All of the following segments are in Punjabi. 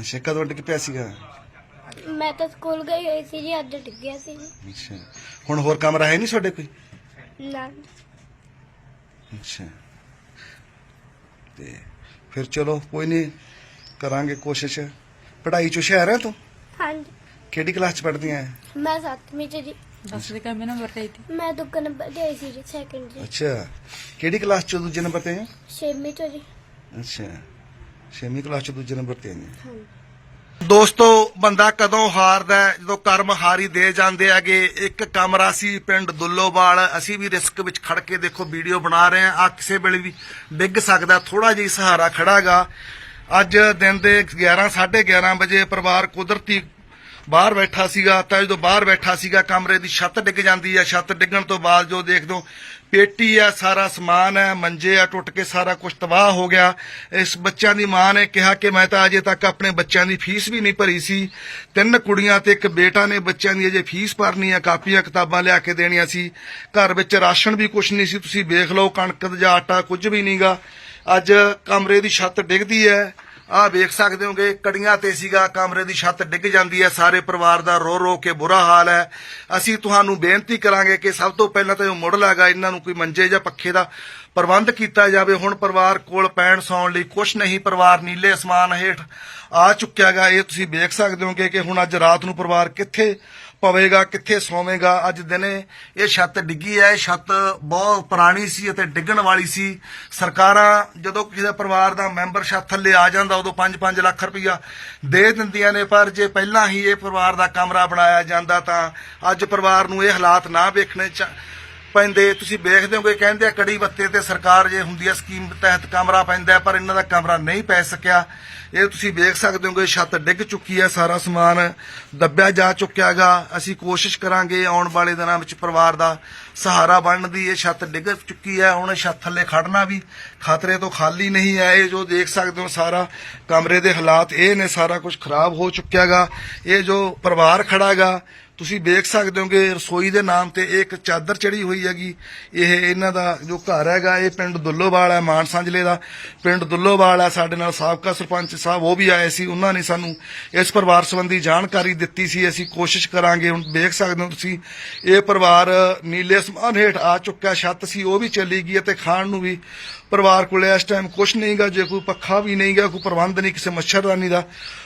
ਅੱਛਾ ਕਦੋਂ ਡਿੱਗ ਪਿਆ ਸੀਗਾ? ਮੈਂ ਤਾਂ ਸਕੂਲ ਗਈ ਹੋਈ ਸੀ ਜੀ ਅੱਜ ਡਿੱਗਿਆ ਸੀ ਜੀ। ਅੱਛਾ। ਹੁਣ ਹੋਰ ਕਮਰਾ ਹੈ ਨਹੀਂ ਤੁਹਾਡੇ ਕੋਈ? ਨਾ। ਅੱਛਾ। ਤੇ ਫਿਰ ਚਲੋ ਕੋਈ ਨਹੀਂ ਕਰਾਂਗੇ ਕੋਸ਼ਿਸ਼। ਪੜ੍ਹਾਈ ਚ ਹੁਸ਼ਿਆਰ ਹੈ ਤੂੰ? ਹਾਂਜੀ। ਕਿਹੜੀ ਕਲਾਸ ਚ ਪੜ੍ਹਦੀ ਹੈ ਮੈਂ 7ਵੀਂ ਚ ਜੀ। ਦਸ ਦੇ ਕਮੇ ਨੰਬਰ ਤੇ ਆਈ ਥੀ ਮੈਂ ਦੁੱਗਾ ਨੰਬਰ ਤੇ ਆਈ ਸੀ ਜੀ ਸੈਕਿੰਡ ਜੀ ਅੱਛਾ। ਕਿਹੜੀ ਕਲਾਸ ਚ ਦੂਜੇ ਨੰਬਰ ਤੇ ਹੈ? 6ਵੀਂ ਚ ਜੀ। ਅੱਛਾ। ਛੇਵੀਂ ਕਲਾਸ ਚ ਦੂਜੇ ਨੰਬਰ ਤੇ ਆਈ ਦੋਸਤੋ, ਬੰਦਾ ਕਦੋਂ ਹਾਰਦਾ ਹੈ? ਜਦੋਂ ਕਰਮ ਹਾਰੀ ਦੇ ਜਾਂਦੇ ਹੈਗੇ, ਇੱਕ ਕਮਰਾ ਸੀ ਪਿੰਡ ਦੁੱਲੋਵਾਲ, ਅਸੀਂ ਵੀ ਰਿਸਕ ਵਿੱਚ ਖੜ ਕੇ ਦੇਖੋ ਵੀਡੀਓ ਬਣਾ ਰਹੇ ਹਾਂ। ਆ ਕਿਸੇ ਵੇਲੇ ਵੀ ਡਿੱਗ ਸਕਦਾ ਥੋੜਾ ਜਿਹਾ ਸਹਾਰਾ ਖੜਾਗਾ। ਅੱਜ ਦਿਨ ਦੇ 11 11:30 ਵਜੇ ਪਰਿਵਾਰ ਕੁਦਰਤੀ ਬਾਹਰ ਬੈਠਾ ਸੀਗਾ ਤਾਂ ਜਦੋਂ ਬਾਹਰ ਬੈਠਾ ਸੀਗਾ, ਕਮਰੇ ਦੀ ਛੱਤ ਡਿੱਗ ਜਾਂਦੀ ਹੈ ਛੱਤ ਡਿੱਗਣ ਤੋਂ ਬਾਅਦ ਜੋ ਦੇਖ ਦੋ, ਪੇਟੀ ਆ, ਸਾਰਾ ਸਮਾਨ ਹੈ ਮੰਜੇ ਆ, ਟੁੱਟ ਕੇ ਸਾਰਾ ਕੁਝ ਤਬਾਹ ਹੋ ਗਿਆ। ਇਸ ਬੱਚਿਆਂ ਦੀ ਮਾਂ ਨੇ ਕਿਹਾ ਕਿ ਮੈਂ ਤਾਂ ਅਜੇ ਤੱਕ ਆਪਣੇ ਬੱਚਿਆਂ ਦੀ ਫੀਸ ਵੀ ਨਹੀਂ ਭਰੀ ਸੀ। ਤਿੰਨ ਕੁੜੀਆਂ ਤੇ ਇੱਕ ਬੇਟਾ ਨੇ ਬੱਚਿਆਂ ਦੀ ਅਜੇ ਫੀਸ ਭਰਨੀ ਆ, ਕਾਪੀਆਂ, ਕਿਤਾਬਾਂ ਲਿਆ ਕੇ ਦੇਣੀਆਂ ਸੀ। ਘਰ ਵਿੱਚ ਰਾਸ਼ਨ ਵੀ ਕੁਝ ਨਹੀਂ ਸੀ, ਤੁਸੀਂ ਵੇਖ ਲਓ, ਕਣਕ ਜਾਂ ਆਟਾ ਕੁਝ ਵੀ ਨਹੀਂਗਾ ਅੱਜ ਕਮਰੇ ਦੀ ਛੱਤ ਡਿੱਗਦੀ ਹੈ। ਆਹ ਵੇਖ ਸਕਦੇ ਹੋਗੇ, ਕੜੀਆਂ ਤੇ ਸੀਗਾ, ਕਮਰੇ ਦੀ ਛੱਤ ਡਿੱਗ ਜਾਂਦੀ ਹੈ, ਸਾਰੇ ਪਰਿਵਾਰ ਦਾ ਰੋ ਰੋ ਕੇ ਬੁਰਾ ਹਾਲ ਹੈ। ਅਸੀਂ ਤੁਹਾਨੂੰ ਬੇਨਤੀ ਕਰਾਂਗੇ ਕਿ ਸਭ ਤੋਂ ਪਹਿਲਾਂ ਤਾਂ ਇਹ ਮੁੜ ਲਾਗਾ ਇਹਨਾਂ ਨੂੰ ਕੋਈ ਮੰਜੇ ਜਾਂ ਪੱਖੇ ਦਾ ਪ੍ਰਬੰਧ ਕੀਤਾ ਜਾਵੇ। ਹੁਣ ਪਰਿਵਾਰ ਕੋਲ ਪੈਣ ਸੌਣ ਲਈ ਕੁਝ ਨਹੀਂ, ਪਰਿਵਾਰ ਨੀਲੇ ਅਸਮਾਨ ਹੇਠ ਆ ਚੁੱਕਿਆਗਾ ਇਹ ਤੁਸੀਂ ਵੇਖ ਸਕਦੇ ਹੋਗੇ ਕਿ ਹੁਣ ਅੱਜ ਰਾਤ ਨੂੰ ਪਰਿਵਾਰ ਕਿੱਥੇ ਪਵੇਗਾ, ਕਿੱਥੇ ਸੌਵੇਗਾ, ਅੱਜ ਦਿਨੇ ਇਹ ਛੱਤ ਡਿੱਗੀ ਹੈ ਛੱਤ ਬਹੁਤ ਪੁਰਾਣੀ ਸੀ ਅਤੇ ਡਿੱਗਣ ਵਾਲੀ ਸੀ। ਸਰਕਾਰਾਂ ਜਦੋਂ ਕਿਸੇ ਪਰਿਵਾਰ ਦਾ ਮੈਂਬਰ ਛੱਤ ਥੱਲੇ ਆ ਜਾਂਦਾ, ਉਦੋਂ 5-5 ਲੱਖ ਰੁਪਈਆ ਦੇ ਦਿੰਦੀਆਂ ਨੇ, ਪਰ ਜੇ ਪਹਿਲਾਂ ਹੀ ਇਹ ਪਰਿਵਾਰ ਦਾ ਕਮਰਾ ਬਣਾਇਆ ਜਾਂਦਾ ਤਾਂ ਅੱਜ ਪਰਿਵਾਰ ਨੂੰ ਇਹ ਹਾਲਾਤ ਨਾ ਵੇਖਣੇ ਪੈਂਦੇ। ਤੁਸੀਂ ਵੇਖਦੇ ਹੋਗੇ, ਕਹਿੰਦੇ ਆ ਕੜੀ ਬੱਤੇ ਤੇ ਸਰਕਾਰ ਜੇ ਹੁੰਦੀ ਆ, ਸਕੀਮ ਤਹਿਤ ਕਮਰਾ ਪੈਂਦਾ ਪਰ ਇਹਨਾਂ ਦਾ ਕਮਰਾ ਨਹੀਂ ਪੈ ਸਕਿਆ। ਇਹ ਤੁਸੀਂ ਵੇਖ ਸਕਦੇ ਹੋਗੇ, ਛੱਤ ਡਿੱਗ ਚੁੱਕੀ ਹੈ, ਸਾਰਾ ਸਮਾਨ ਦੱਬਿਆ ਜਾ ਚੁੱਕਿਆਗਾ ਅਸੀਂ ਕੋਸ਼ਿਸ਼ ਕਰਾਂਗੇ ਆਉਣ ਵਾਲੇ ਦਿਨਾਂ ਵਿੱਚ ਪਰਿਵਾਰ ਦਾ ਸਹਾਰਾ ਬਣਨ ਦੀ। ਇਹ ਛੱਤ ਡਿੱਗ ਚੁੱਕੀ ਹੈ, ਹੁਣ ਛੱਤ ਥੱਲੇ ਖੜਨਾ ਵੀ ਖਤਰੇ ਤੋਂ ਖਾਲੀ ਨਹੀਂ ਹੈ। ਇਹ ਜੋ ਦੇਖ ਸਕਦੇ ਹੋ, ਸਾਰਾ ਕਮਰੇ ਦੇ ਹਾਲਾਤ ਇਹ ਨੇ, ਸਾਰਾ ਕੁਝ ਖਰਾਬ ਹੋ ਚੁੱਕਿਆਗਾ ਇਹ ਜੋ ਪਰਿਵਾਰ ਖੜਾਗਾ ਤੁਸੀਂ ਵੇਖ ਸਕਦੇ ਹੋ ਕਿ ਰਸੋਈ ਦੇ ਨਾਮ ਤੇ ਇੱਕ ਚਾਦਰ ਚੜੀ ਹੋਈ ਹੈਗੀ। ਇਹ ਇਹਨਾਂ ਦਾ ਜੋ ਘਰ ਹੈਗਾ, ਇਹ ਪਿੰਡ ਦੁੱਲੋਵਾਲ ਹੈ, ਮਾਨਸਾ ਜ਼ਿਲ੍ਹੇ ਦਾ। ਪਿੰਡ ਦੁੱਲੋਵਾਲ ਹੈ, ਸਾਡੇ ਨਾਲ ਸਾਬਕਾ ਸਰਪੰਚ ਸਾਹਿਬ ਉਹ ਵੀ ਆਏ ਸੀ। ਉਹਨਾਂ ਨੇ ਸਾਨੂੰ ਇਸ ਪਰਿਵਾਰ ਸੰਬੰਧੀ ਜਾਣਕਾਰੀ ਦਿੱਤੀ ਸੀ। ਅਸੀਂ ਕੋਸ਼ਿਸ਼ ਕਰਾਂਗੇ, ਹੁਣ ਵੇਖ ਸਕਦੇ ਹੋ ਤੁਸੀਂ, ਇਹ ਪਰਿਵਾਰ ਨੀਲੇ ਸਮਾਨ ਹੇਠ ਆ ਚੁੱਕਾ ਛੱਤ ਸੀ, ਉਹ ਵੀ ਚਲੀ ਗਈ ਅਤੇ ਖਾਣ ਨੂੰ ਵੀ ਪਰਿਵਾਰ ਕੋਲੇ ਇਸ ਟਾਈਮ ਕੁਝ ਨਹੀਂਗਾ ਜੇ ਕੋਈ ਪੱਖਾ ਵੀ ਨਹੀਂਗਾ ਕੋਈ ਪ੍ਰਬੰਧ ਨਹੀਂ, ਕਿਸੇ ਮੱਛਰਦਾਨੀ ਦਾ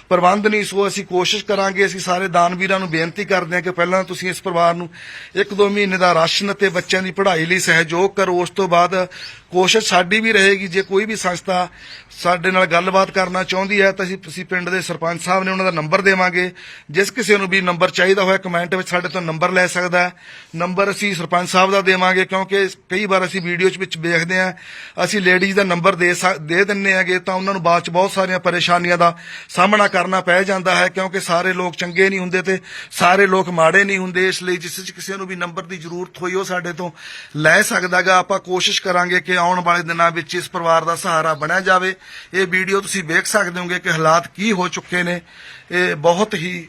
ਪ੍ਰਬੰਧ ਨਹੀਂ, ਸੋ ਅਸੀਂ ਕੋਸ਼ਿਸ਼ ਕਰਾਂਗੇ, ਅਸੀਂ ਸਾਰੇ ਦਾਨਵੀਰਾਂ ਨੂੰ ਬੇਨਤੀ ਕਰਦੇ ਹਾਂ ਕਿ ਪਹਿਲਾਂ ਤੁਸੀਂ ਇਸ ਪਰਿਵਾਰ ਨੂੰ ਇੱਕ ਦੋ ਮਹੀਨੇ ਦਾ ਰਾਸ਼ਨ ਅਤੇ ਬੱਚਿਆਂ ਦੀ ਪੜ੍ਹਾਈ ਲਈ ਸਹਿਯੋਗ ਕਰੋ। ਉਸ ਤੋਂ ਬਾਅਦ ਕੋਸ਼ਿਸ਼ ਸਾਡੀ ਵੀ ਰਹੇਗੀ, ਜੇ ਕੋਈ ਵੀ ਸੰਸਥਾ ਸਾਡੇ ਨਾਲ ਗੱਲਬਾਤ ਕਰਨਾ ਚਾਹੁੰਦੀ ਹੈ, ਤਾਂ ਅਸੀਂ, ਤੁਸੀਂ ਪਿੰਡ ਦੇ ਸਰਪੰਚ ਸਾਹਿਬ ਨੇ ਉਹਨਾਂ ਦਾ ਨੰਬਰ ਦੇਵਾਂਗੇ। ਜਿਸ ਕਿਸੇ ਨੂੰ ਵੀ ਨੰਬਰ ਚਾਹੀਦਾ ਹੋਇਆ, ਕਮੈਂਟ ਵਿੱਚ ਸਾਡੇ ਤੋਂ ਨੰਬਰ ਲੈ ਸਕਦਾ ਹੈ। ਨੰਬਰ ਅਸੀਂ ਸਰਪੰਚ ਸਾਹਿਬ ਦਾ ਦੇਵਾਂਗੇ, ਕਿਉਂਕਿ ਕਈ ਵਾਰ ਅਸੀਂ ਵੀਡੀਓ 'ਚ ਵਿੱਚ ਵੇਖਦੇ ਹਾਂ, ਅਸੀਂ ਲੇਡੀਜ਼ ਦਾ ਨੰਬਰ ਦੇ ਸਕ- ਦੇ ਦਿੰਨੇ ਹੈਗੇ ਤਾਂ ਉਹਨਾਂ ਨੂੰ ਬਾਅਦ 'ਚ ਬਹੁਤ ਸਾਰੀਆਂ ਪਰੇਸ਼ਾਨੀਆਂ ਦਾ ਸਾਹਮਣਾ ਕਰਨਾ ਪੈ ਜਾਂਦਾ ਹੈ ਕਿਉਂਕਿ ਸਾਰੇ ਲੋਕ ਚੰਗੇ ਨਹੀਂ ਹੁੰਦੇ ਤੇ ਸਾਰੇ ਲੋਕ ਮਾੜੇ ਨਹੀਂ ਹੁੰਦੇ, ਇਸ ਲਈ ਜਿਸ 'ਚ ਕਿਸੇ ਨੂੰ ਵੀ ਨੰਬਰ ਦੀ ਜ਼ਰੂਰਤ ਹੋਈ ਉਹ ਸਾਡੇ ਤੋਂ ਲੈ ਸਕਦਾਗਾ ਆਪਾਂ ਕੋਸ਼ਿਸ਼ ਕਰਾਂਗੇ ਕਿ ਆਉਣ ਵਾਲੇ ਦਿਨਾਂ ਵਿੱਚ ਇਸ ਪਰਿਵਾਰ ਦਾ ਸਹਾਰਾ ਬਣਿਆ ਜਾਵੇ। ਇਹ ਵੀਡੀਓ ਤੁਸੀਂ ਵੇਖ ਸਕਦੇ ਹੋਗੇ ਕਿ ਹਾਲਾਤ ਕੀ ਹੋ ਚੁੱਕੇ ਨੇ। ਇਹ ਬਹੁਤ ਹੀ,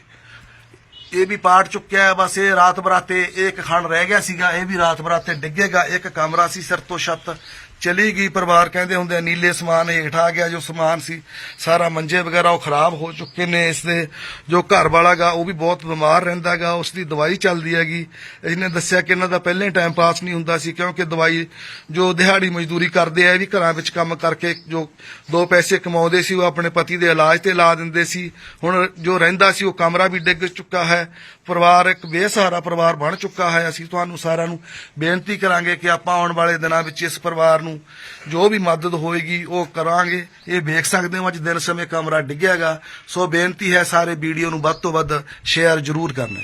ਇਹ ਵੀ ਪਾਟ ਚੁੱਕਿਆ ਹੈ। ਬਸ ਇਹ ਰਾਤ ਬਰਾਤੇ ਇੱਕ ਖੰਡ ਰਹਿ ਗਿਆ ਸੀਗਾ, ਇਹ ਵੀ ਰਾਤ ਬਰਾਤੇ ਡਿੱਗੇਗਾ। ਇੱਕ ਕਮਰਾ ਸੀ ਸਿਰ ਤੋਂ ਛੱਤ ਚਲੀ ਗਈ ਪਰਿਵਾਰ ਕਹਿੰਦੇ ਹੁੰਦੇ ਆ, ਨੀਲੇ ਸਮਾਨ ਹੇਠ ਆ ਗਿਆ ਜੋ ਸਮਾਨ ਸੀ ਸਾਰਾ ਮੰਜੇ ਵਗੈਰਾ ਉਹ ਖਰਾਬ ਹੋ ਚੁੱਕੇ ਨੇ ਇਸ ਦੇ। ਜੋ ਘਰ ਵਾਲਾਗਾ ਉਹ ਵੀ ਬਹੁਤ ਬਿਮਾਰ ਰਹਿੰਦਾਗਾ ਉਸ ਦੀ ਦਵਾਈ ਚੱਲਦੀ ਹੈਗੀ। ਇਹਨੇ ਦੱਸਿਆ ਕਿ ਇਹਨਾਂ ਦਾ ਪਹਿਲੇ ਟਾਈਮ ਪਾਸ ਨਹੀਂ ਹੁੰਦਾ ਸੀ ਕਿਉਂਕਿ ਦਵਾਈ ਜੋ ਦਿਹਾੜੀ ਮਜ਼ਦੂਰੀ ਕਰਦੇ ਆ ਇਹ ਵੀ ਘਰਾਂ ਵਿੱਚ ਕੰਮ ਕਰਕੇ ਜੋ ਦੋ ਪੈਸੇ ਕਮਾਉਂਦੇ ਸੀ ਉਹ ਆਪਣੇ ਪਤੀ ਦੇ ਇਲਾਜ ਤੇ ਲਾ ਦਿੰਦੇ ਸੀ। ਹੁਣ ਜੋ ਰਹਿੰਦਾ ਸੀ ਉਹ ਕਮਰਾ ਵੀ ਡਿੱਗ ਚੁੱਕਾ ਹੈ। ਪਰਿਵਾਰ ਇੱਕ ਬੇਸਹਾਰਾ ਪਰਿਵਾਰ ਬਣ ਚੁੱਕਾ ਹੈ। ਅਸੀਂ ਤੁਹਾਨੂੰ ਸਾਰਿਆਂ ਨੂੰ ਬੇਨਤੀ ਕਰਾਂਗੇ ਕਿ ਆਪਾਂ ਆਉਣ ਵਾਲੇ ਦਿਨਾਂ ਵਿੱਚ ਇਸ ਪਰਿਵਾਰ ਨੂੰ ਜੋ ਵੀ ਮਦਦ ਹੋਏਗੀ ਉਹ ਕਰਾਂਗੇ। ਇਹ ਵੇਖ ਸਕਦੇ ਹੋ ਅੱਜ ਦਿਨ ਸਮੇਂ ਕਮਰਾ ਡਿੱਗਿਆਗਾ। ਸੋ ਬੇਨਤੀ ਹੈ ਸਾਰੇ ਵੀਡੀਓ ਨੂੰ ਵੱਧ ਤੋਂ ਵੱਧ ਸ਼ੇਅਰ ਜ਼ਰੂਰ ਕਰਨਾ।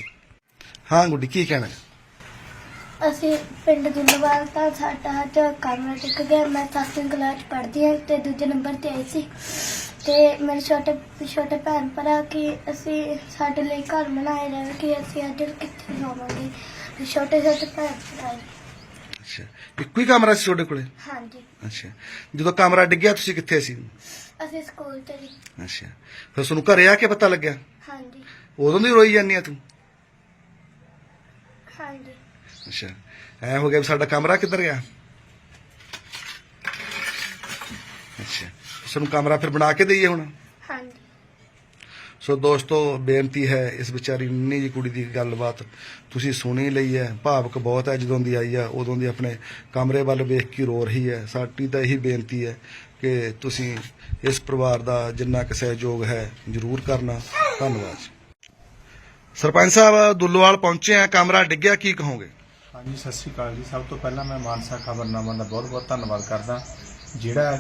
ਹਾਂ ਗੁੱਡੀ, ਕੀ ਕਹਿਣਾ? ਅਸੀਂ ਪਿੰਡ ਦੁੱਲਵਾਲ ਤਾਂ ਸਾਡਾ ਅੱਜ ਕਮਰਾ ਡਿੱਗ ਗਿਆ। ਮੈਂ 7ਵੀਂ ਕਲਾਸ ਪੜ੍ਹਦੀ ਹਾਂ ਤੇ ਦੂਜੇ ਨੰਬਰ ਤੇ ਆਈ ਸੀ। ਤੇ ਮੇਰੇ ਛੋਟੇ ਛੋਟੇ ਭੈਣ ਭਰਾ ਕਿ ਅਸੀਂ ਸਾਡੇ ਲਈ ਘਰ ਬਣਾਏ ਜਾਵੇ ਕਿ ਅਸੀਂ ਅੱਜ ਕਿੱਥੇ ਜਾਵਾਂਗੇ। ਛੋਟੇ ਛੋਟੇ ਭੈਣ ਭਰਾ ਅੱਛਾ। ਇੱਕੋ ਹੀ ਕਮਰਾ ਸੀ ਤੁਹਾਡੇ ਕੋਲੇ? ਹਾਂਜੀ। ਅੱਛਾ। ਜਦੋਂ ਕਮਰਾ ਡਿੱਗਿਆ ਤੁਸੀਂ ਕਿੱਥੇ ਸੀ? ਅਸੀਂ ਸਕੂਲ ਤੇ ਜੀ। ਅੱਛਾ। ਫਿਰ ਤੁਹਾਨੂੰ ਘਰੇ ਆ ਕੇ ਪਤਾ ਲੱਗਿਆ? ਹਾਂਜੀ। ਉਦੋਂ ਦੀ ਰੋਈ ਜਾਂਦੀ ਆ ਤੂੰ? ਹਾਂਜੀ। ਅੱਛਾ। ਐ ਹੋ ਗਿਆ ਵੀ ਸਾਡਾ ਕਮਰਾ ਕਿੱਧਰ ਗਿਆ? ਅੱਛਾ। ਸਾਨੂੰ ਕਮਰਾ ਫਿਰ ਬਣਾ ਕੇ ਦਈਏ ਹੁਣ? ਹਾਂਜੀ। ਸੋ ਦੋਸਤੋ, ਬੇਨਤੀ ਹੈ ਇਸ ਵਿਚਾਰੀ ਨਿੰਨੀ ਜੀ ਕੁੜੀ ਦੀ ਗੱਲਬਾਤ ਤੁਸੀਂ ਸੁਣੀ ਲਈ ਹੈ। ਭਾਵਕ ਬਹੁਤ ਹੈ ਜਦੋਂ ਦੀ ਆਈ ਆ, ਉਦੋਂ ਦੀ ਆਪਣੇ ਕਮਰੇ ਵੱਲ ਵੇਖ ਕੇ ਰੋ ਰਹੀ ਹੈ। ਸਾਡੀ ਤਾਂ ਇਹੀ ਬੇਨਤੀ ਹੈ ਕਿ ਤੁਸੀਂ ਇਸ ਪਰਿਵਾਰ ਦਾ ਜਿੰਨਾ ਕੁ ਸਹਿਯੋਗ ਹੈ ਜ਼ਰੂਰ ਕਰਨਾ। ਧੰਨਵਾਦ। ਸਰਪੰਚ ਸਾਹਿਬ, ਦੁੱਲੋਵਾਲ ਪਹੁੰਚੇ ਆ। ਕਮਰਾ ਡਿੱਗਿਆ, ਕੀ ਕਹੋਗੇ? ਹਾਂਜੀ, ਸਤਿ ਸ਼੍ਰੀ ਅਕਾਲ ਜੀ। ਸਭ ਤੋਂ ਪਹਿਲਾਂ ਮੈਂ ਮਾਨਸਾ ਖਬਰਨਾਮਾ ਦਾ ਬਹੁਤ-ਬਹੁਤ ਧੰਨਵਾਦ ਕਰਦਾ। ਜਿਹੜਾ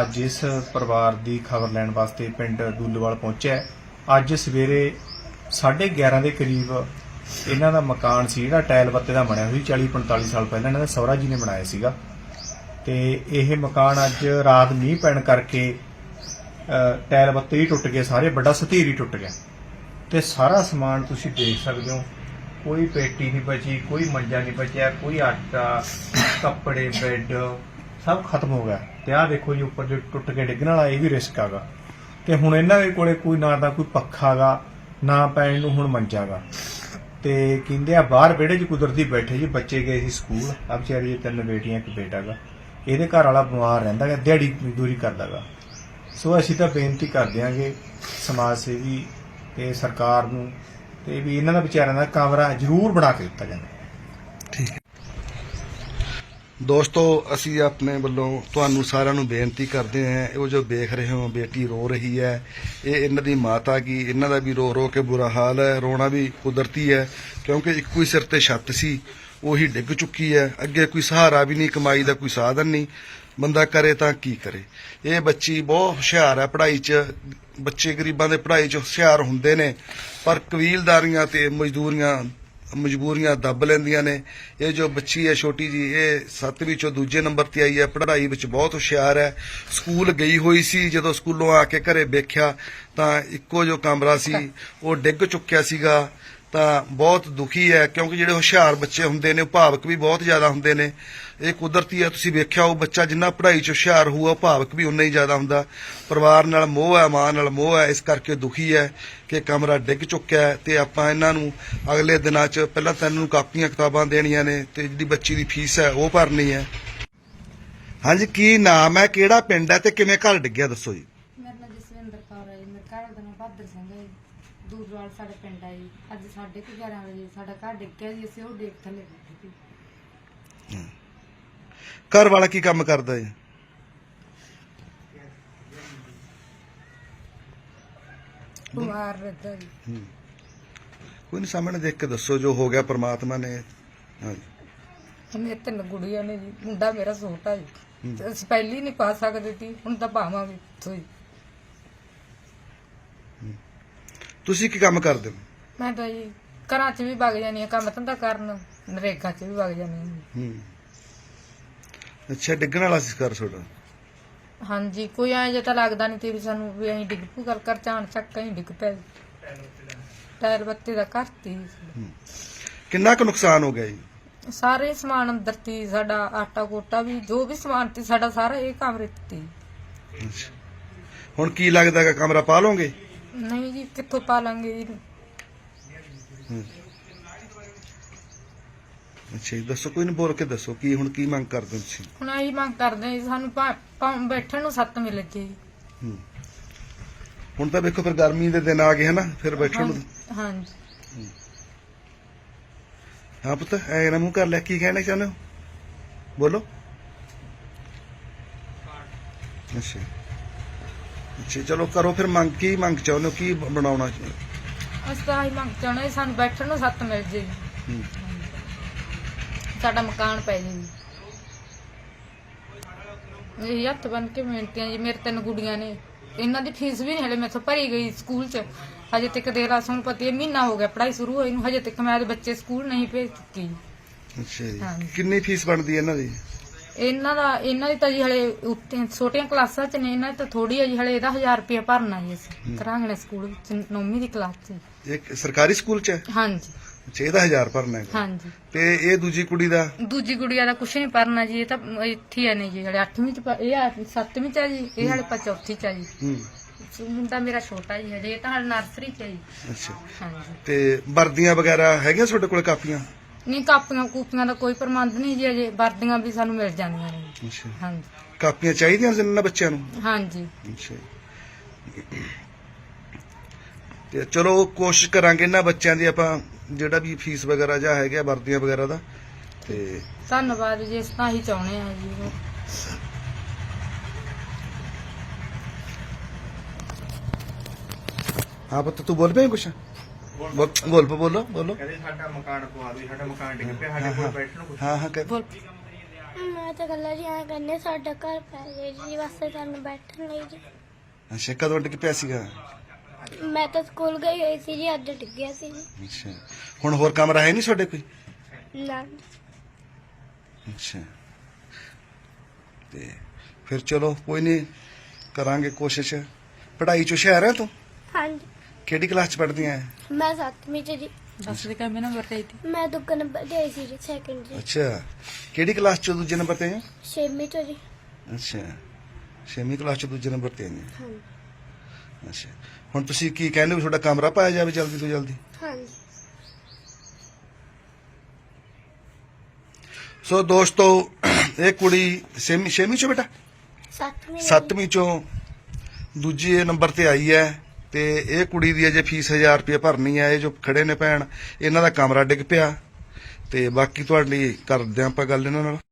ਅੱਜ ਇਸ ਪਰਿਵਾਰ ਦੀ ਖਬਰ ਲੈਣ ਵਾਸਤੇ ਪਿੰਡ ਦੂਲਵਾਲ ਪਹੁੰਚਿਆ ਅੱਜ ਸਵੇਰੇ 11:30 ਦੇ ਕਰੀਬ ਇਹਨਾਂ ਦਾ ਮਕਾਨ ਸੀ, ਜਿਹੜਾ ਟਾਇਲ ਬੱਤੇ ਦਾ ਬਣਿਆ ਹੋਈ 40-45 ਸਾਲ ਪਹਿਲਾਂ ਇਹਨਾਂ ਦੇ ਸਹੁਰਾ ਜੀ ਨੇ ਬਣਾਇਆ ਸੀਗਾ। ਤੇ ਇਹ ਮਕਾਨ ਅੱਜ ਰਾਤ ਮੀਂਹ ਪੈਣ ਕਰਕੇ ਟਾਇਲ ਬੱਤੇ ਹੀ ਟੁੱਟ ਗਏ, ਸਾਰੇ ਵੱਡਾ ਸਤੀਰ ਹੀ ਟੁੱਟ ਗਿਆ। ਤੇ ਸਾਰਾ ਸਮਾਨ ਤੁਸੀਂ ਦੇਖ ਸਕਦੇ ਹੋ, ਕੋਈ ਪੇਟੀ ਨਹੀਂ ਬਚੀ, ਕੋਈ ਮੰਜਾ ਨਹੀਂ ਬਚਿਆ, ਕੋਈ ਆਟਾ, ਕੱਪੜੇ, ਬੈੱਡ, ਸਭ ਖਤਮ ਹੋ ਗਿਆ। ਤੇ ਆਹ ਦੇਖੋ ਜੀ, ਉੱਪਰ ਜੋ ਟੁੱਟ ਕੇ ਡਿੱਗਣ ਵਾਲਾ, ਇਹ ਵੀ ਰਿਸਕ ਆਗਾ ਤੇ ਹੁਣ ਇਹਨਾਂ ਦੇ ਕੋਲੇ ਕੋਈ ਨਾ ਤਾਂ ਕੋਈ ਪੱਖਾ ਗਾ, ਨਾ ਪੈਣ ਨੂੰ ਹੁਣ ਮੰਜਾ ਗਾ। ਤੇ ਕਹਿੰਦੇ ਆ, ਬਾਹਰ ਵਿਹੜੇ 'ਚ ਕੁਦਰਤੀ ਬੈਠੇ ਜੀ, ਬੱਚੇ ਗਏ ਸੀ ਸਕੂਲ ਆ ਵਿਚਾਰੀ ਦੇ ਤਿੰਨ ਬੇਟੀਆਂ, ਇੱਕ ਬੇਟਾ ਗਾ। ਇਹਦੇ ਘਰ ਵਾਲਾ ਬਿਮਾਰ ਰਹਿੰਦਾ ਗਾ, ਦਿਹਾੜੀ ਮਜ਼ਦੂਰੀ ਕਰਦਾ ਗਾ। ਸੋ ਅਸੀਂ ਤਾਂ ਬੇਨਤੀ ਕਰਦੇ ਆਂਗੇ ਸਮਾਜ ਸੇਵੀ ਤੇ ਸਰਕਾਰ ਨੂੰ ਤੇ ਵੀ ਇਹਨਾਂ ਦਾ ਵਿਚਾਰਿਆਂ ਦਾ ਕਮਰਾ ਜ਼ਰੂਰ ਬਣਾ ਕੇ ਦਿੱਤਾ ਜਾਂਦਾ ਦੋਸਤੋ, ਅਸੀਂ ਆਪਣੇ ਵੱਲੋਂ ਤੁਹਾਨੂੰ ਸਾਰਿਆਂ ਨੂੰ ਬੇਨਤੀ ਕਰਦੇ ਹਾਂ ਉਹ ਜੋ ਦੇਖ ਰਹੇ ਹੋ, ਬੇਟੀ ਰੋ ਰਹੀ ਹੈ। ਇਹ ਇਹਨਾਂ ਦੀ ਮਾਤਾ ਕੀ, ਇਹਨਾਂ ਦਾ ਵੀ ਰੋ ਰੋ ਕੇ ਬੁਰਾ ਹਾਲ ਹੈ, ਰੋਣਾ ਵੀ ਕੁਦਰਤੀ ਹੈ, ਕਿਉਂਕਿ ਇੱਕੋ ਹੀ ਸਿਰ ਤੇ ਛੱਤ ਸੀ, ਉਹੀ ਡਿੱਗ ਚੁੱਕੀ ਹੈ। ਅੱਗੇ ਕੋਈ ਸਹਾਰਾ ਵੀ ਨਹੀਂ, ਕਮਾਈ ਦਾ ਕੋਈ ਸਾਧਨ ਨਹੀਂ, ਬੰਦਾ ਕਰੇ ਤਾਂ ਕੀ ਕਰੇ। ਇਹ ਬੱਚੀ ਬਹੁਤ ਹੁਸ਼ਿਆਰ ਹੈ ਪੜ੍ਹਾਈ 'ਚ, ਬੱਚੇ ਗਰੀਬਾਂ ਦੇ ਪੜ੍ਹਾਈ 'ਚ ਹੁਸ਼ਿਆਰ ਹੁੰਦੇ ਨੇ, ਪਰ ਕਬੀਲਦਾਰੀਆਂ ਤੇ ਮਜ਼ਦੂਰੀਆਂ ਮਜਬੂਰੀਆਂ ਦੱਬ ਲੈਂਦੀਆਂ ਨੇ। ਇਹ ਜੋ ਬੱਚੀ ਹੈ, ਛੋਟੀ ਜੀ, ਇਹ 7ਵੀਂ ਚੋਂ ਦੂਜੇ ਨੰਬਰ ਤੇ ਆਈ ਹੈ। ਪੜ੍ਹਾਈ ਵਿੱਚ ਬਹੁਤ ਹੁਸ਼ਿਆਰ ਹੈ। ਸਕੂਲ ਗਈ ਹੋਈ ਸੀ, ਜਦੋਂ ਸਕੂਲੋਂ ਆ ਕੇ ਘਰੇ ਵੇਖਿਆ ਤਾਂ ਇੱਕੋ ਜੋ ਕਮਰਾ ਸੀ, ਉਹ ਡਿੱਗ ਚੁੱਕਿਆ ਸੀਗਾ। ਤਾਂ ਬਹੁਤ ਦੁਖੀ ਹੈ, ਕਿਉਂਕਿ ਜਿਹੜੇ ਹੁਸ਼ਿਆਰ ਬੱਚੇ ਹੁੰਦੇ ਨੇ ਉਹ ਭਾਵਕ ਵੀ ਬਹੁਤ ਜ਼ਿਆਦਾ ਹੁੰਦੇ ਨੇ। ਇਹ ਕੁਦਰਤੀ ਹੈ, ਤੁਸੀਂ ਵੇਖਿਆ ਉਹ ਬੱਚਾ ਜਿੰਨਾ ਪੜ੍ਹਾਈ 'ਚ ਹੁਸ਼ਿਆਰ ਹੋਊਗਾ, ਭਾਵਕ ਵੀ ਉਨਾ ਹੀ ਜ਼ਿਆਦਾ ਹੁੰਦਾ। ਪਰਿਵਾਰ ਨਾਲ ਮੋਹ ਹੈ, ਮਾਂ ਨਾਲ ਮੋਹ ਹੈ, ਇਸ ਕਰਕੇ ਦੁਖੀ ਹੈ ਕਿ ਕਮਰਾ ਡਿੱਗ ਚੁੱਕਿਆ ਹੈ। ਤੇ ਆਪਾਂ ਇਹਨਾਂ ਨੂੰ ਅਗਲੇ ਦਿਨਾਂ 'ਚ ਪਹਿਲਾਂ ਤਾਂ ਇਹਨਾਂ ਨੂੰ ਕਾਪੀਆਂ, ਕਿਤਾਬਾਂ ਦੇਣੀਆਂ ਨੇ ਤੇ ਜਿਹੜੀ ਬੱਚੀ ਦੀ ਫੀਸ ਹੈ, ਉਹ ਭਰਨੀ ਹੈ। ਹਾਂਜੀ, ਕੀ ਨਾਮ ਹੈ, ਕਿਹੜਾ ਪਿੰਡ ਹੈ ਤੇ ਕਿਵੇਂ ਘਰ ਡਿੱਗਿਆ, ਦੱਸੋ ਜੀ। ਜਸਵਿੰਦਰ ਕੌਰ ਹੈ ਜੀ ਮੇਰੇ ਘਰ ਦਾ ਨਾਮ ਬਹਾਦਰ ਸਿੰਘ ਹੈ ਜੀ ਦੂਰਵਾਲ ਸਾਡੇ ਪਿੰਡ ਹੈ ਜੀ ਅੱਜ ਸਾਢੇ ਕੁ 11 ਵਜੇ ਸਾਡਾ ਘਰ ਡਿੱਗਿਆ ਜੀ ਅਸੀਂ ਉਹ ਦੇਖ ਥੱਲੇ ਬੈਠੇ ਸੀ। ਘਰ ਵਾਲਾ ਕੀ ਕੰਮ ਕਰਦਾ ਹੈ ਬਿਮਾਰ ਰਹਿੰਦਾ ਜੀ। ਕੋਈ ਨਹੀਂ ਸਾਹਮਣੇ ਦੇਖ ਕੇ ਦੱਸੋ ਜੋ ਹੋ ਗਿਆ ਪ੍ਰਮਾਤਮਾ ਨੇ। ਹਾਂਜੀ ਮੇਰੇ ਤਿੰਨ ਗੁੜੀਆਂ ਨੇ ਜੀ ਮੁੰਡਾ ਮੇਰਾ ਛੋਟਾ ਜੀ। ਤੇ ਅਸੀਂ ਪਹਿਲੀ ਨਹੀਂ ਪਾ ਸਕਦੇ ਸੀ ਹੁਣ ਤਾਂ ਪਾਵਾਂਗੇ ਸੋਈ। ਤੁਸੀਂ ਕੀ ਕੰਮ ਕਰਦੇ ਹੋ? ਮੈਂ ਤਾਂ ਜੀ ਘਰਾਂ 'ਚ ਵੀ ਵਗ ਜਾਂਦੀ ਹਾਂ ਕੰਮ ਧੰਦਾ ਕਰਨ ਨਰੇਗਾ 'ਚ ਵੀ ਵਗ ਜਾਂਦੀ ਹਾਂ ਹੂੰ। ਅੱਛਾ ਡਿੱਗਣ ਵਾਲਾ ਸੀ ਘਰ ਤੁਹਾਡਾ? ਹਾਂਜੀ ਕੋਈ ਐਂ ਜੇ ਤਾਂ ਲੱਗਦਾ ਨਹੀਂ ਤੇ ਵੀ ਸਾਨੂੰ ਵੀ ਅਸੀਂ ਡਿੱਗ ਪੂ ਗੱਲ ਕਰ ਚਾਣ ਚੱਕ ਅਸੀਂ ਡਿੱਗ ਪਏ। ਟਾਇਰ ਬੱਤੀ ਦਾ ਘਰ ਤੀ ਕਿੰਨਾ ਕੁ ਨੁਕਸਾਨ ਹੋ ਗਿਆ ਜੀ? ਸਾਰੇ ਸਮਾਨ ਅੰਦਰ ਤੀ ਸਾਡਾ ਆਟਾ ਕੋਟਾ ਵੀ ਜੋ ਵੀ ਸਮਾਨ ਤੀ ਸਾਡਾ ਸਾਰਾ ਇਹ ਕਮਰੇ 'ਚ ਤੀ ਅੱਛਾ। ਹੁਣ ਕੀ ਲੱਗਦਾ ਕਮਰਾ ਪਾ ਲਓਗੇ? ਨਹੀਂ ਜੀ ਕਿੱਥੋਂ ਪਾ ਲਾਂਗੇ ਜੀ ਅੱਛਾ ਜੀ ਦੱਸੋ ਕੋਈ ਨਹੀਂ ਬੋਲ ਕੇ ਦੱਸੋ ਕੀ ਹੁਣ ਕੀ ਮੰਗ ਕਰਦੇ ਹੋ ਤੁਸੀਂ? ਹੁਣ ਆਹੀ ਮੰਗ ਕਰਦੇ ਹਾਂ ਜੀ ਸਾਨੂੰ ਭਾ- ਭਾ- ਬੈਠਣ ਨੂੰ ਸੱਤ ਮਿਲ ਜੇ ਜੀ। ਹੂੰ। ਹੁਣ ਤਾਂ ਵੇਖੋ ਫਿਰ ਗਰਮੀ ਦੇ ਦਿਨ ਆ ਗਏ ਹਨਾ ਫਿਰ ਬੈਠਣ ਨੂੰ। ਹਾਂ- ਹਾਂਜੀ। ਹਾਂ ਪੁੱਤ ਐ ਨਾ ਮੂੰਹ ਕਰ ਲੈ ਕੀ ਕਹਿਣਾ ਚਾਹੁੰਦੇ ਹੋ? ਬੋਲੋ। ਅੱਛਾ। ਅੱਛਾ ਚਲੋ ਕਰੋ ਫਿਰ ਮੰਗ ਕੀ ਮੰਗ ਚਾਹੁੰਦੇ ਹੋ? ਕੀ ਬਣਾਉਣਾ ਅਸੀਂ ਤਾਂ ਆਹੀ ਮੰਗ ਚਾਹੁੰਦੇ ਸਾਨੂੰ ਬੈਠਣ ਨੂੰ ਸੱਤ ਮਿਲ ਜੇ। ਹੂੰ। ਸਾਡਾ ਮਕਾਨ ਪੈ ਜੇ। ਜੀ ਇਹ ਹੱਥ ਬਨ ਕੇ ਮਿਹਨਤੀਆਂ ਜੀ ਮੇਰੇ ਤਿੰਨ ਗੁੱਡੀਆਂ ਨੇ। ਇਹਨਾਂ ਦੀ ਫੀਸ ਵੀ ਨਹੀਂ ਹਲੇ ਮੈਥੋਂ ਭਰੀ ਗਈ ਸਕੂਲ 'ਚ। ਹਜੇ ਤੱਕ ਦੇ ਰਾਸਨ ਪਤੀ ਹੈ, ਮਹੀਨਾ ਹੋ ਗਿਆ ਪੜ੍ਹਾਈ ਸ਼ੁਰੂ ਹੋਈ ਨੂੰ। ਹਜੇ ਤੱਕ ਮੈਂ ਬੱਚੇ ਸਕੂਲ ਨਹੀਂ ਭੇਜ ਚੁੱਕੀ। ਅੱਛਾ ਜੀ। ਕਿੰਨੀ ਫੀਸ ਬਣਦੀ ਹੈ ਇਹਨਾਂ ਦੀ? ਇਹਨਾਂ ਦਾ ਇਹਨਾਂ ਦੀ ਤਾਂ ਜੀ ਹਲੇ ਉੱਤੇ ਛੋਟੀਆਂ ਕਲਾਸਾਂ 'ਚ ਨੇ ਇਹਨਾਂ ਦੀ ਤਾਂ ਥੋੜੀ ਹੈ ਜੀ ਹਲੇ ਇਹਦਾ 1000 ਰੁਪਏ ਭਰਨਾ ਜੀ ਅਸੀਂ ਕਰਾਂਗੇ ਸਕੂਲ ਵਿੱਚ ਨੌਵੀਂ ਦੀ ਕਲਾਸ 'ਚ। ਇੱਕ ਸਰਕਾਰੀ ਸਕੂਲ ਚ? ਹੈ ਹਾਂਜੀ। ਅੱਛਾ ਇਹਦਾ 1000 ਭਰਨਾ ਹੈ ਹਾਂਜੀ। ਤੇ ਇਹ ਦੂਜੀ ਕੁੜੀ ਦਾ? ਦੂਜੀ ਗੁੜੀਆ ਦਾ ਕੁਛ ਨਹੀਂ ਭਰਨਾ ਜੀ ਇਹ ਤਾਂ ਇੱਥੇ ਹੀ ਆ ਨੇ ਜੀ ਹਲੇ 8ਵੀਂ 'ਚ ਪ- ਇਹ ਆ 7ਵੀਂ 'ਚ ਆ ਜੀ ਇਹ ਹਲੇ ਪਾ ਚੌਥੀ 'ਚ ਆ ਜੀ। ਹੂੰ। ਮੁੰਡਾ ਮੇਰਾ ਛੋਟਾ ਜੀ ਹਜੇ ਇਹ ਤਾਂ ਹਲੇ ਨਰਸਰੀ 'ਚ ਹੈ ਜੀ। ਅੱਛਾ। ਹਾਂਜੀ। ਤੇ ਵਰਦੀਆਂ ਵਗੈਰਾ ਹੈਗੀਆਂ ਤੁਹਾਡੇ ਕੋਲ ਕਾਪੀਆਂ? ਨਹੀਂ ਕਾਪੀਆਂ ਕੂਪੀਆਂ ਦਾ ਕੋਈ ਪ੍ਰਬੰਧ ਨਹੀਂ ਜੀ ਅਜੇ ਵਰਦੀਆਂ ਵੀ ਸਾਨੂੰ ਮਿਲ ਜਾਂਦੀਆਂ ਨੇ। ਅੱਛਾ। ਹਾਂਜੀ। ਕਾਪੀਆਂ ਚਾਹੀਦੀਆਂ ਸੀ ਇਹਨਾਂ ਬੱਚਿਆਂ ਨੂੰ? ਹਾਂਜੀ। ਅੱਛਾ ਤੇ ਚਲੋ ਕੋਸ਼ਿਸ਼ ਕਰਾਂਗੇ ਇਹਨਾਂ ਬੱਚਿਆਂ ਦੀ ਆਪਾਂ ਜਿਹੜਾ ਵੀ ਫੀਸ ਵਗੈਰਾ ਜਾਂ ਹੈਗਾ ਵਰਦੀਆਂ ਵਗੈਰਾ ਦਾ ਤੇ ਧੰਨਵਾਦ ਜੀ ਇਸ ਤਾਂ ਹੀ ਚਾਹੁੰਦੇ ਆ ਜੀ। ਹਾਂ ਪੁੱਤ ਤੂੰ ਬੋਲ ਪਿਆ ਕੁਛ? ਬੋਲ ਬੋਲ ਪਾ ਬੋਲੋ ਬੋਲੋ। ਕਹਿੰਦੇ ਸਾਡਾ ਮਕਾਨ ਪਵਾ ਦਿਓ ਸਾਡਾ ਮਕਾਨ ਡਿੱਗ ਪਿਆ ਸਾਡੇ ਕੋਲ ਬੈਠਣ ਨੂੰ ਕੁਛ ਹਾਂ ਹਾਂ ਕਹਿ ਬੋਲ। ਮੈਂ ਤਾਂ ਗੱਲਾਂ ਜੀ ਐਂ ਕਹਿੰਦੇ ਸਾਡਾ ਘਰ ਪੈ ਗਿਆ ਜੀ ਵਾਸਤੇ ਸਾਨੂੰ ਬੈਠਣ ਲਈ ਜੀ। ਅੱਛਾ ਕਦੋਂ ਡਿੱਗ ਪਿਆ ਸੀਗਾ? ਮੈਂ ਤਾਂ ਸਕੂਲ ਗਈ ਹੋਈ ਸੀ ਜੀ ਅੱਜ ਡਿੱਗਿਆ ਸੀ ਜੀ। ਅੱਛਾ। ਹੁਣ ਹੋਰ ਕਮਰਾ ਹੈ ਨਹੀਂ ਤੁਹਾਡੇ ਕੋਈ? ਨਾ। ਅੱਛਾ। ਤੇ ਫਿਰ ਚਲੋ ਕੋਈ ਨਹੀਂ ਕਰਾਂਗੇ ਕੋਸ਼ਿਸ਼। ਪੜ੍ਹਾਈ ਚ ਹੁਸ਼ਿਆਰ ਹੈ ਤੂੰ? ਹਾਂਜੀ। ਕਿਹੜੀ ਕਲਾਸ ਚ ਪੜ੍ਹਦੀ ਹੈ ਮੈਂ 7ਵੀਂ ਚ ਜੀ। ਦੱਸ ਦੇ ਕਿਵੇਂ ਨੰਬਰ ਤੇ ਆਈ ਮੈਂ ਦੁੱਗਾ ਨੰਬਰ ਤੇ ਆਈ ਸੀ ਜੀ ਸੈਕਿੰਡ ਜੀ। ਅੱਛਾ। ਕਿਹੜੀ ਕਲਾਸ ਚ ਦੂਜੇ ਨੰਬਰ ਤੇ ਹੈ 6ਵੀਂ ਚ ਜੀ। ਅੱਛਾ। ਛੇਵੀਂ ਕਲਾਸ ਚ ਦੂਜੇ ਨੰਬਰ ਤੇ ਆਈ ਹਾਂਜੀ। ਅੱਛਾ। ਹੁਣ ਤੁਸੀਂ ਕੀ ਕਹਿੰਦੇ ਹੋ ਤੁਹਾਡਾ ਕਮਰਾ ਪਾਇਆ ਜਾਵੇ ਜਲਦੀ ਤੋਂ ਜਲਦੀ? ਹਾਂਜੀ। ਸੋ ਦੋਸਤੋ ਇਹ ਕੁੜੀ ਛੇਵੀਂ ਛੇਵੀਂ ਚ ਬੇਟਾ? 7ਵੀਂ ਸੱਤਵੀਂ ਚੋਂ ਦੂਜੇ ਨੰਬਰ ਤੇ ਆਈ ਹੈ ਤੇ ਇਹ ਕੁੜੀ ਦੀ ਅਜੇ ਫੀਸ 1000 ਰੁਪਏ ਭਰਨੀ ਹੈ ਇਹ ਜੋ ਖੜੇ ਨੇ ਭੈਣ, ਇਹਨਾਂ ਦਾ ਕਮਰਾ ਡਿੱਗ ਪਿਆ। ਤੇ ਬਾਕੀ ਤੁਹਾਡੇ ਲਈ ਕਰਦੇ ਹਾਂ ਆਪਾਂ ਗੱਲ ਇਹਨਾਂ ਨਾਲ।